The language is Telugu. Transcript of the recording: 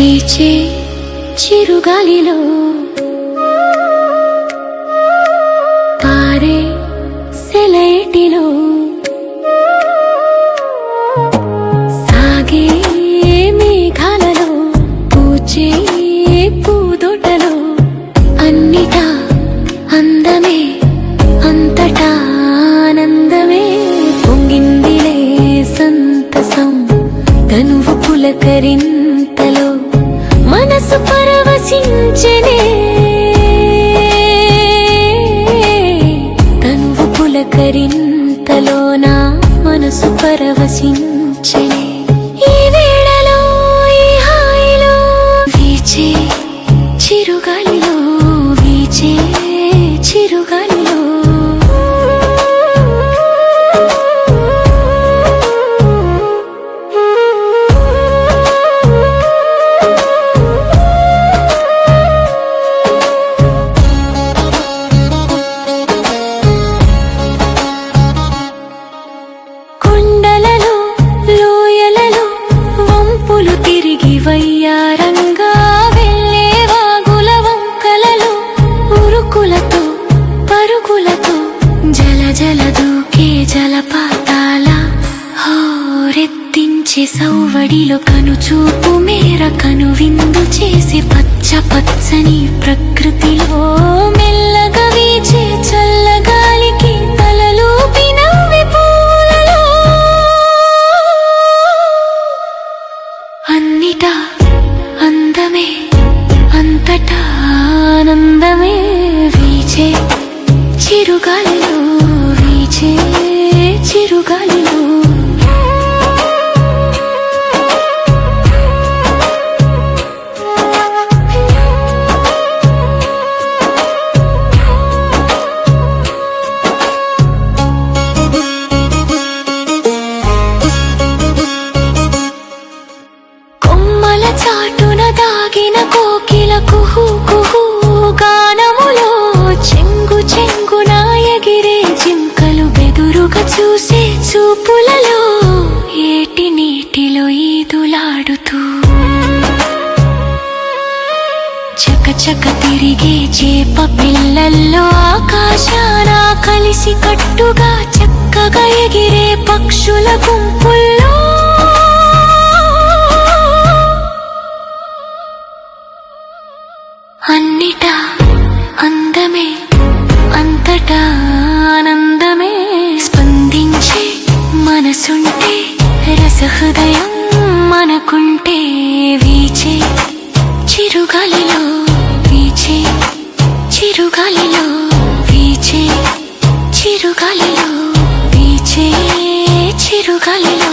వీచే చిరుగాలిలో పారే సెలైటిలో సాగే మేఘాలలో పూచే పూదోటలో అన్నిటా అందమే అంతటా ఆనందమే. పొంగిందిలే సంతసం తనువు పులకరింతలో మనసు పరవశించనే. తనువు పులకరింతలో మనసు పరవశించ వయ్యారంగా వెళ్ళే వాగుల వంకలలో ఉరుకులతో పరుగులతో జల జల దూకే జలపాతాల హోరెత్తించే సౌవడిలో కనుచూపు మేర కను విందు చేసే పచ్చ పచ్చని ప్రకృతిలో మెల్లగా బయట అందమే అంతటా ఆనందమే వీచే చిరుగాలిలో కుహు కుహు గానములో చెంగు చెంగున ఎగిరే జింకలు బెదురుగా చూసే చూపులలో ఏటి నీటిలో ఈదులాడుతూ. చక చక తిరిగే చేప పిల్లల్లో ఆకాశాన కలిసి కట్టుగా చక్కగా ఎగిరే పక్షుల గుంపుల్లో అన్నిటా అందమే అంతటా ఆనందమే. స్పందించి మనసుంటే రసహృదయం మనకుంటే వీచే. చిరుగాలిలో వీచే చిరుగాలిలో వీచే. చిరుగాలిలో వీచే చిరుగాలిలో